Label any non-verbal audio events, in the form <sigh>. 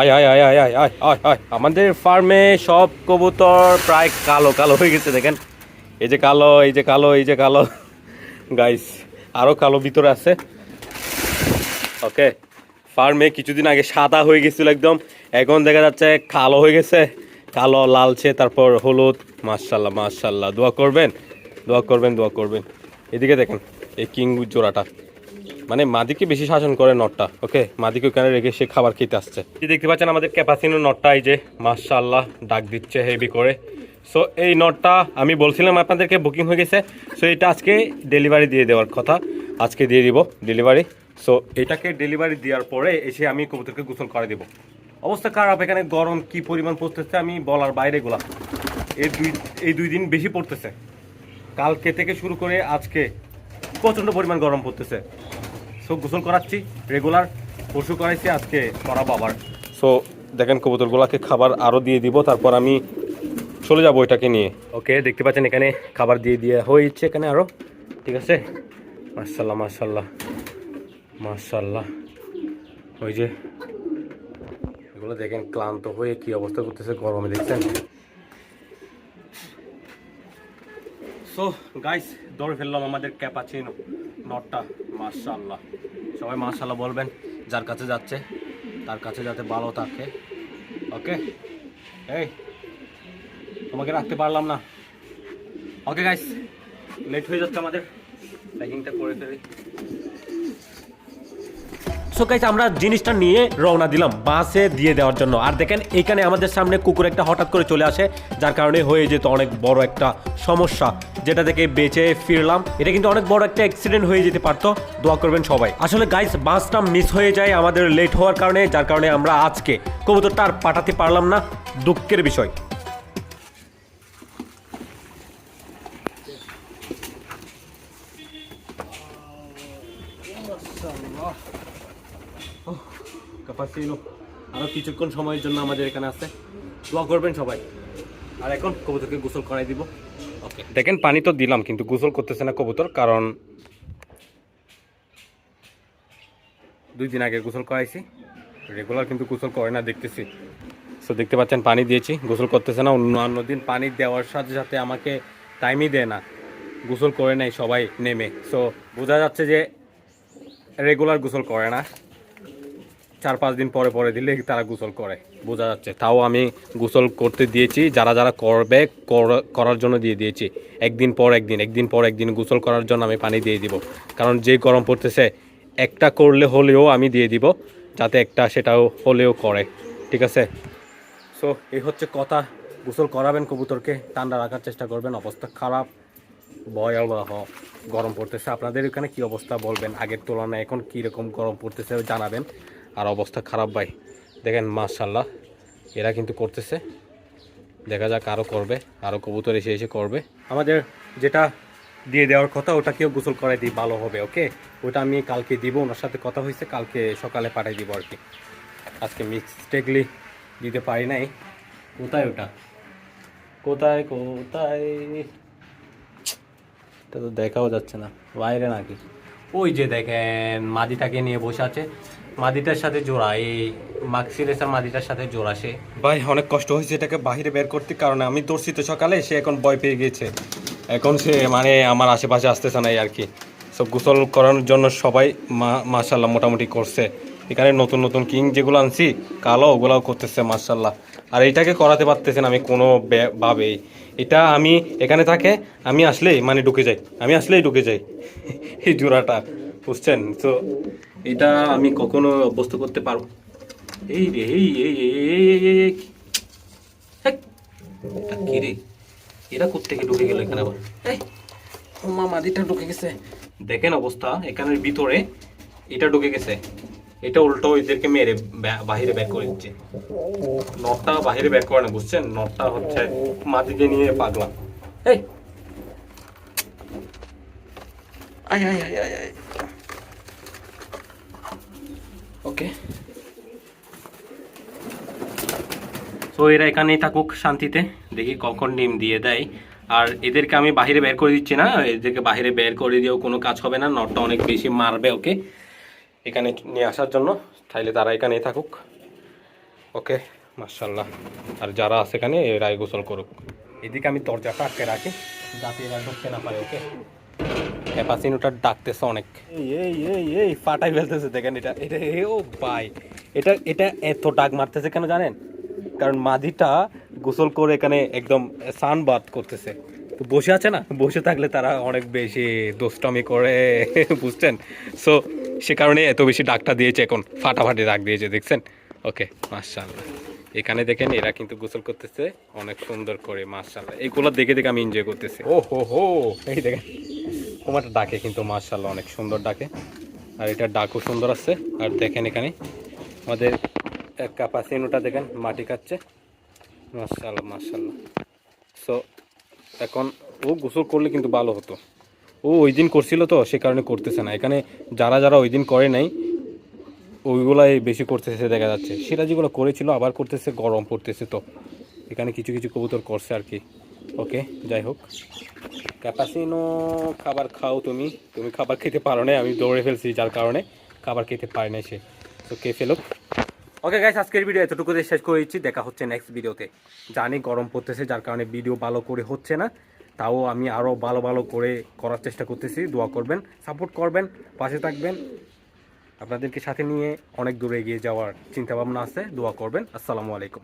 আয় আয় আয় আয় আয় আয় আয় আয়। আমাদের ফার্মে সব কবুতর প্রায় কালো কালো হয়ে গেছে, দেখেন। এই যে কালো, এই যে কালো, এই যে কালো। গাইস আরও কালো ভিতরে আছে। ওকে ফার্মে কিছুদিন আগে সাদা হয়ে গেছিল একদম। এখন দেখা যাচ্ছে কালো হয়ে গেছে। কালো লালচে তারপর হলুদ। মার্শাল্লাহ মার্শাল্লাহ দোয়া করবেন দোয়া করবেন দোয়া করবেন। এদিকে দেখেন, এই কিং জোড়াটা। মানে মাদিকে বেশি শাসন করে নটটা, ওকে? মাদিকে ওখানে রেখে সে খাবার খেতে আসছে। দেখতে পাচ্ছেন আমাদের ক্যাপাসিনো নটটা, এই যে মার্শাল্লাহ ডাক দিচ্ছে হেভি করে। সো এই নটটা আমি বলছিলাম আপনাদেরকে বুকিং হয়ে গেছে। সো এটা আজকে ডেলিভারি দিয়ে দেওয়ার কথা। আজকে দিয়ে দিব ডেলিভারি সো এটাকে ডেলিভারি দেওয়ার পরে এসে আমি কবুতরকে গোসল করে দেবো। অবস্থা খারাপ, এখানে গরম কি পরিমাণ পড়তেছে আমি বলার বাইরে গোলা এই দুই এই দুই দিন বেশি পড়তেছে। কালকে থেকে শুরু করে আজকে প্রচণ্ড পরিমাণ গরম পড়তেছে। সো গোসল করাচ্ছি রেগুলার পশু করাইছি আজকে করাবো আবার সো দেখেন কবুতরগুলোকে খাবার আরও দিয়ে দিব তারপর আমি চলে যাব এটাকে নিয়ে। ওকে দেখতে পাচ্ছেন এখানে খাবার দিয়ে দিয়ে হয়েছে এখানে আরও ঠিক আছে? মার্শাল্লাহ মার্শাল্লাহ মার্শাল্লাহ ওই যে এগুলো দেখেন ক্লান্ত হয়ে কি অবস্থা করতেছে গরমে দেখছেন? সো গাইস দৌড় ফেললাম আমাদের ক্যাপাচিনো নটটা। মার্শাল্লাহ সবাই মার্শাল্লাহ বলবেন, যার কাছে যাচ্ছে, তার কাছে যাতে ভালো থাকে। ওকে? এই, তোমাকে রাখতে পারলাম না। ওকে গাইস লেট হয়ে যাচ্ছে আমাদের। প্যাকিংটা করে ফেলি। সো গাইস আমরা জিনিসটা নিয়ে রওনা দিলাম বাসে দিয়ে দেওয়ার জন্য। আর দেখেন, এখানে আমাদের সামনে কুকুর একটা হঠাৎ করে চলে আসে, যার কারণে হয়ে যেত অনেক বড় একটা সমস্যা। যেটা থেকে বেঁচে ফিরলাম, এটা কিন্তু অনেক বড় একটা অ্যাক্সিডেন্ট হয়ে যেতে পারতো। দোয়া করবেন সবাই। আসলে গাইস বাসটা মিস হয়ে যায় আমাদের লেট হওয়ার কারণে, যার কারণে আমরা আজকে কবুতরটা আর পাঠাতে পারলাম না। দুঃখের বিষয়। কাপাসিনো আরও কিছুক্ষণ সময়ের জন্য আমাদের এখানে আছে। দোয়া করবেন সবাই। আর এখন কবুতরকে গোসল করাই দিব। ওকে দেখেন, পানি তো দিলাম, কিন্তু গোসল করতেছে না কবুতর, কারণ দুই দিন আগে গোসল করাইছি। রেগুলার কিন্তু গোসল করে না, দেখতেছি। সো দেখতে পাচ্ছেন, পানি দিয়েছি। গোসল করতেছে না অন্য দিন পানি দেওয়ার সাথে সাথে আমাকে টাইমই দেয় না। গোসল করে নেয় সবাই, নেমে। সো বোঝা যাচ্ছে যে রেগুলার গোসল করে না। চার পাঁচ দিন পরে পরে দিলে তারা গোসল করে। বোঝা যাচ্ছে। তাও আমি গোসল করতে দিয়েছি, যারা যারা করবে, কর- করার জন্য দিয়ে দিয়েছি। একদিন পর একদিন একদিন পর একদিন গোসল করার জন্য আমি পানি দিয়ে দিব। কারণ যে গরম পড়তেছে, একটা করলে হলেও আমি দিয়ে দিব, যাতে একটা সেটাও হলেও করে। ঠিক আছে? সো এই হচ্ছে কথা। গোসল করাবেন কবুতরকে, ঠান্ডা রাখার চেষ্টা করবেন, অবস্থা খারাপ। ভয়াবহ গরম পড়তেছে। আপনাদের এখানে কি অবস্থা বলবেন? আগের তুলনায় এখন কীরকম গরম পড়তেছে জানাবেন। আর অবস্থা খারাপ ভাই। দেখেন মাশাল্লাহ এরা কিন্তু করতেছে। দেখা যাক আরও করবে আরও কবুতর এসে এসে করবে। আমাদের যেটা দিয়ে দেওয়ার কথা, ওটাকেও গোসল করাই দিই, ভালো হবে, ওকে? ওটা আমি কালকে দিব, ওনার সাথে কথা হয়েছে, কালকে সকালে পাঠিয়ে দিব আর কি। আজকে মিস্টেকলি দিতে পারি নাই। কোথায় ওটা? কোথায় কোথায়? এটা তো দেখাও যাচ্ছে না, বাইরে নাকি? ওই যে দেখেন, মাদিটাকে নিয়ে বসে আছে। মাদিটার সাথে জোড়া, এই মাক্সিলেসার মাদিটার সাথে জোড়া সে। ভাই, অনেক কষ্ট হয়েছে এটাকে বাইরে বের করতে, কারণে আমি দৌড়ছি তো সকালে, সে এখন ভয় পেয়ে গিয়েছে। এখন সে মানে আমার আশেপাশে আসতেছে না আর কি। সব গোসল করানোর জন্য সবাই মাশাল্লাহ মোটামুটি করছে। এখানে নতুন নতুন কিং যেগুলো আনছি, কালো, ওগুলাও করতেছে মার্শাল্লাহ আর এইটাকে করাতে পারতেছেন আমি কোনো ভাবেই এটা আমি, এখানে থাকে, আমি আসলেই মানে ঢুকে যাই। আমি আসলেই ঢুকে যাই। <laughs> এই জোড়াটা, বুঝছেন? তো এটা আমি কখনো অভ্যস্ত করতে পারব। এই রে, এই এই এটা কি রে? এরা কোথেকে ঢুকে গেল এখানে আবার? মা মাদিটা ঢুকে গেছে। দেখেন অবস্থা, এখানের ভিতরে এটা ঢুকে গেছে। এটা উল্টো এদেরকে মেরে বাহিরে বের করে দিচ্ছে। নটটা বাহিরে বের করে না, বুঝছেন? নটটা হচ্ছে মাটিকে নিয়ে পাগলা এই আয় আয় আয় আয়। ওকে সো এরা এখানেই থাকুক শান্তিতে। দেখি কখন ডিম দিয়ে দেয়। আর এদেরকে আমি বাইরে বের করে দিচ্ছি না। এদেরকে বাইরে বের করে দিয়েও কোনো কাজ হবে না। নটটা অনেক বেশি মারবে ওকে। এখানে নিয়ে আসার জন্য। তাইলে তারা এখানেই থাকুক। ওকে মার্শাল্লাহ আর যারা আছে এখানে, এরাই গোসল করুক। এদিকে আমি দরজাটা আটকে রাখি। যাতে এরা ঢুকতে না পারে ওকে ক্যাপাসিনোটা ডাকতেছে অনেক। এই এই এই এই ফাটাই ফেলতেছে দেখেন এটা। এটা ও ভাই এটা এটা এত ডাক মারতেছে কেন জানেন? কারণ মাদিটা গোসল করে এখানে একদম সান বাদ করতেছে। তো বসে আছে না? বসে থাকলে তারা অনেক বেশি দুষ্টমি করে বুঝছেন? সো সে কারণে এত বেশি ডাকটা দিয়েছে এখন ফাটাফাটি ডাক দিয়েছে দেখছেন? ওকে মার্শাল্লাহ এখানে দেখেন এরা কিন্তু গোসল করতেছে অনেক সুন্দর করে মার্শাল্লাহ এইগুলো দেখে দেখে আমি এনজয় করতেছি। ও হো হো এই দেখেন। তোমারটা ডাকে কিন্তু মার্শাল্লাহ অনেক সুন্দর ডাকে। আর এটা ডাকও সুন্দর আছে। আর দেখেন এখানে আমাদের ক্যাপাসিনোটা দেখেন, মাটি কাটছে মার্শাল্লাহ মার্শাল্লাহ সো এখন ও গোসল করলে কিন্তু ভালো হতো। ও ওই দিন করছিল তো, সে কারণে করতেছে না। এখানে যারা যারা ওই দিন করে নাই, ওইগুলাই বেশি করতেছে দেখা যাচ্ছে। সেটা যেগুলো করেছিল, আবার করতেছে, গরম পড়তেছে তো। এখানে কিছু কিছু কবুতর করছে আর কি। ওকে যাই হোক ক্যাপাসিনো খাবার খাও তুমি। তুমি খাবার খেতে পারো না আমি দৌড়ে ফেলছি যার কারণে। খাবার খেতে পারি না সে। তো কে ফেলুক। ওকে গাইস আজকের ভিডিও এতটুকু শেষ করে দিচ্ছি। দেখা হচ্ছে নেক্সট ভিডিওতে জানি গরম পড়তেছে, যার কারণে ভিডিও ভালো করে হচ্ছে না। তাও আমি আরও ভালো ভালো করে করার চেষ্টা করতেছি। দোয়া করবেন সাপোর্ট করবেন, পাশে থাকবেন। আপনাদেরকে সাথে নিয়ে অনেক দূরে এগিয়ে যাওয়ার চিন্তাভাবনা আছে। দোয়া করবেন। আসসালামু আলাইকুম।